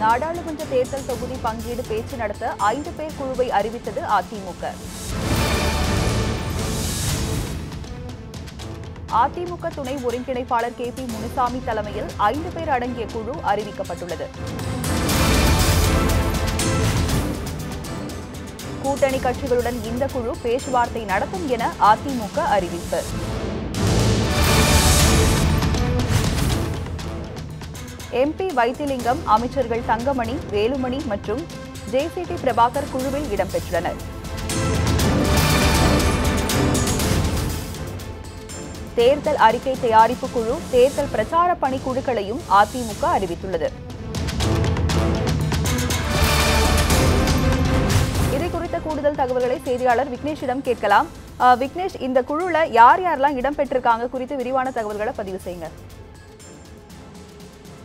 நாடாளுமன்ற தேர்தல் தொகுதி பங்கீடு பேச்சு நடத்த ஐந்து பேர் குழுவை அறிவித்தது அதிமுக. அதிமுக துணை ஒருங்கிணைப்பாளர் கே பி முனுசாமி தலைமையில் ஐந்து பேர் அடங்கிய குழு அறிவிக்கப்பட்டுள்ளது. கூட்டணி கட்சிகளுடன் இந்த குழு பேச்சுவார்த்தை நடத்தும் என அதிமுக அறிவிப்பு. எம்பி வைத்திலிங்கம் அமைச்சர்கள் தங்கமணி வேலுமணி மற்றும் ஜேசிடி பிரபாகர் குழுவில் இடம்பெற்றுள்ளனர் தேர்தல் அறிக்கை தயாரிப்பு குழு தேர்தல் பிரச்சார பணிக்குழுக்களையும் அதிமுக அறிவித்துள்ளது. இது குறித்த கூடுதல் தகவல்களை செய்தியாளர் விக்னேஷிடம் கேட்கலாம். விக்னேஷ் இந்த குழுல யார் யாரெல்லாம் இடம்பெற்றிருக்காங்க குறித்து விரிவான தகவல்களை பதிவு செய்யுங்க.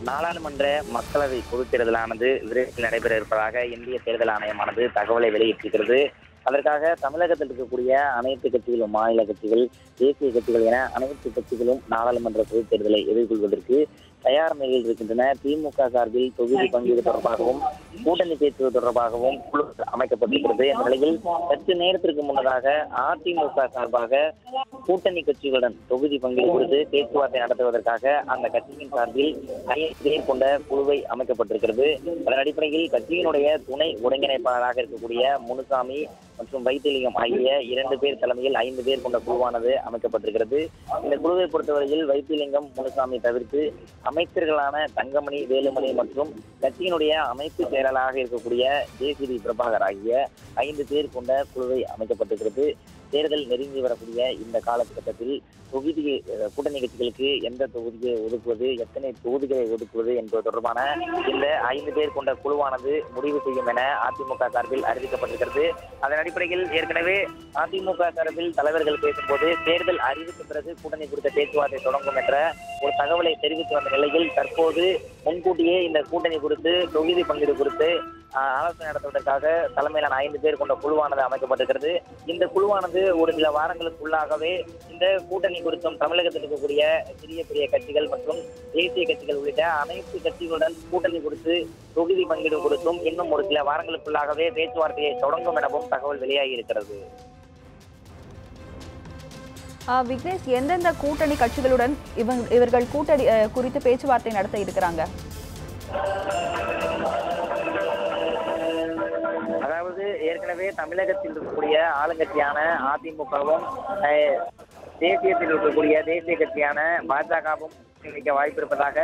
நாடாளுமன்ற மக்களவை பொதுத் தேர்தலானது விரைவில் நடைபெற இருப்பதாக இந்திய தேர்தல் ஆணையமானது தகவலை வெளியிட்டிருக்கிறது. அதற்காக தமிழகத்தில் இருக்கக்கூடிய அனைத்து கட்சிகளும் மாநில கட்சிகள் தேசிய கட்சிகள் என அனைத்து கட்சிகளும் நாடாளுமன்ற பொதுத் தேர்தலை எதிர்கொள்வதற்கு தயார் நிலையில் இருக்கின்றன. திமுக சார்பில் தொகுதி பங்கீடு தொடர்பாகவும் கூட்டணி பேச்சு தொடர்பாகவும் குழு அமைக்கப்பட்டிருக்கிறது. இந்த நிலையில் சற்று நேரத்திற்கு முன்னதாக அதிமுக சார்பாக கூட்டணி கட்சிகளுடன் தொகுதி பங்கீடு குறித்து பேச்சுவார்த்தை நடத்துவதற்காக அந்த கட்சியின் சார்பில் ஐந்து கொண்ட குழுவை அமைக்கப்பட்டிருக்கிறது. அதன் அடிப்படையில் கட்சியினுடைய துணை ஒருங்கிணைப்பாளராக இருக்கக்கூடிய முனுசாமி மற்றும் வைத்தியலிங்கம் ஆகிய இரண்டு பேர் தலைமையில் ஐந்து பேர் கொண்ட குழுவானது அமைக்கப்பட்டிருக்கிறது. இந்த குழுவை பொறுத்தவரையில் வைத்தியலிங்கம் முனுசாமி தவிர்த்து அமைச்சர்களான தங்கமணி வேலுமணி மற்றும் கட்சியினுடைய அமைப்பு செயலாளராக இருக்கக்கூடிய ஜேசிபி பிரபாகர் ஆகிய ஐந்து பேர் கொண்ட குழுவை அமைக்கப்பட்டிருக்கிறது. தேர்தல் நெருங்கி வரக்கூடிய இந்த காலகட்டத்தில் தொகுதி கூட்டணி கட்சிகளுக்கு எந்த தொகுதியை ஒதுக்குவது எத்தனை தொகுதிகளை ஒதுக்குவது என்பது தொடர்பான இந்த ஐந்து பேர் கொண்ட குழுவானது முடிவு செய்யும் என அதிமுக சார்பில் அறிவிக்கப்பட்டிருக்கிறது. அதன் அடிப்படையில் ஏற்கனவே அதிமுக சார்பில் தலைவர்கள் பேசும்போது தேர்தல் அறிவிப்பு பிறகு கூட்டணி குறித்த பேச்சுவார்த்தை தொடங்கும் என்ற ஒரு தகவலை தெரிவித்து வந்த நிலையில் தற்போது முன்கூட்டியே இந்த கூட்டணி குறித்து தொகுதி பங்கீடு குறித்து ஆலோசனை நடத்துவதற்காக தலைமையிலான ஐந்து பேர் கொண்ட குழுவானது அமைக்கப்பட்டிருக்கிறது. இந்த குழுவானது ஒரு சில வாரங்களுக்குள்ளாகவே இந்த கூட்டணி குறித்தும் தமிழகத்தில் இருக்கக்கூடிய சிறிய பெரிய கட்சிகள் மற்றும் தேசிய கட்சிகள் உள்ளிட்ட அனைத்து கட்சிகளுடன் கூட்டணி குறித்து தொகுதி பங்கீடு குறித்தும் இன்னும் ஒரு சில வாரங்களுக்குள்ளாகவே பேச்சுவார்த்தையை தொடங்கும் எனவும் தகவல் வெளியாகி இருக்கிறது விக்னேஷ் எந்தெந்த கூட்டணி கட்சிகளுடன் இவங்க இவர்கள் கூட்டணி குறித்து பேச்சுவார்த்தை நடத்த இருக்கிறாங்க? ஏற்கனவே தமிழகத்தில் இருக்கக்கூடிய ஆளுங்கட்சியான அதிமுகவும் தேசியத்தில் இருக்கக்கூடிய தேசிய கட்சியான பாஜகவும் வைக்க வாய்ப்பு இருப்பதாக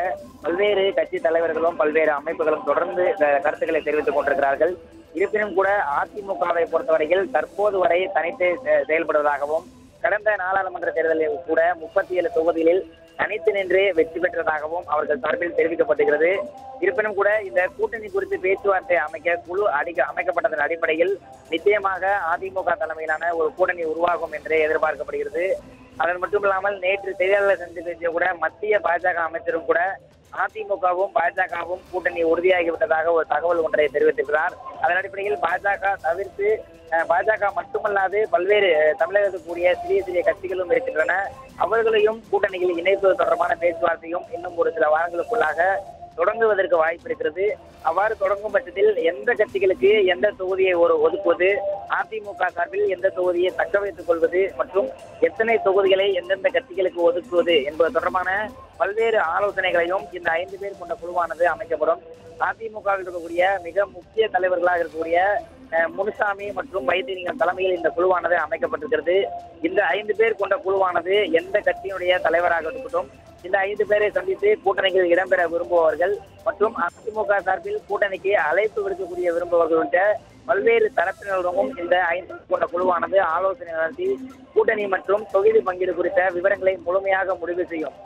பல்வேறு கட்சி தலைவர்களும் பல்வேறு அமைப்புகளும் தொடர்ந்து கருத்துக்களை தெரிவித்துக் கொண்டிருக்கிறார்கள். இருப்பினும் கூட அதிமுகவை பொறுத்தவரையில் தற்போது வரை தனித்து செயல்படுவதாகவும் கடந்த நாடாளுமன்ற தேர்தலில் கூட முப்பத்தி ஏழு தொகுதிகளில் தனித்து நின்று வெற்றி பெற்றதாகவும் அவர்கள் சார்பில் தெரிவிக்கப்படுகிறது இருப்பினும் கூட இந்த கூட்டணி குறித்து பேச்சுவார்த்தை அமைக்க குழு அடிக்க அமைக்கப்பட்டதன் அடிப்படையில் நிச்சயமாக அதிமுக தலைமையிலான ஒரு கூட்டணி உருவாகும் என்றே எதிர்பார்க்கப்படுகிறது. அதன் மட்டும் இல்லாமல் நேற்று செய்தியாளர்கள் சந்தித்து பேசிய கூட மத்திய பாஜக அமைச்சரும் கூட அதிமுகவும் பாஜகவும் கூட்டணி உறுதியாகிவிட்டதாக ஒரு தகவல் ஒன்றை தெரிவித்திருக்கிறார். அதன் அடிப்படையில் பாஜக தவிர்த்து பாஜக மட்டுமல்லாது பல்வேறு தமிழகத்துக்கு கூடிய சிறிய சிறிய கட்சிகளும் இருக்கின்றன. அவர்களையும் கூட்டணியில் இணைப்பது தொடர்பான பேச்சுவார்த்தையும் இன்னும் ஒரு சில வாரங்களுக்குள்ளாக தொடங்குவதற்கு வாய்ப்பு இருக்கிறது. அவ்வாறு தொடங்கும் பட்சத்தில் எந்த கட்சிகளுக்கு எந்த தொகுதியை ஒரு ஒதுக்குவது அதிமுக சார்பில் எந்த தொகுதியை தக்க வைத்துக் கொள்வது மற்றும் எத்தனை தொகுதிகளை எந்தெந்த கட்சிகளுக்கு ஒதுக்குவது என்பது தொடர்பான பல்வேறு ஆலோசனைகளையும் இந்த ஐந்து பேர் கொண்ட குழுவானது அமைக்கப்படும். அதிமுகவில் இருக்கக்கூடிய மிக முக்கிய தலைவர்களாக இருக்கக்கூடிய அஹ், முனுசாமி மற்றும் வைத்தியலிங்கம் தலைமையில் இந்த குழுவானது அமைக்கப்பட்டிருக்கிறது. இந்த ஐந்து பேர் கொண்ட குழுவானது எந்த கட்சியினுடைய தலைவராக இருக்கட்டும் இந்த ஐந்து பேரை சந்தித்து கூட்டணியில் இடம்பெற விரும்புபவர்கள் மற்றும் அதிமுக சார்பில் கூட்டணிக்கு அழைப்பு விடுக்கக்கூடிய விரும்புபவர்கள் உள்ளிட்ட பல்வேறு தரப்பினருடனும் இந்த ஐந்து கொண்ட குழுவானது ஆலோசனை நடத்தி கூட்டணி மற்றும் தொகுதி பங்கீடு குறித்த விவரங்களை முழுமையாக முடிவு செய்யும்.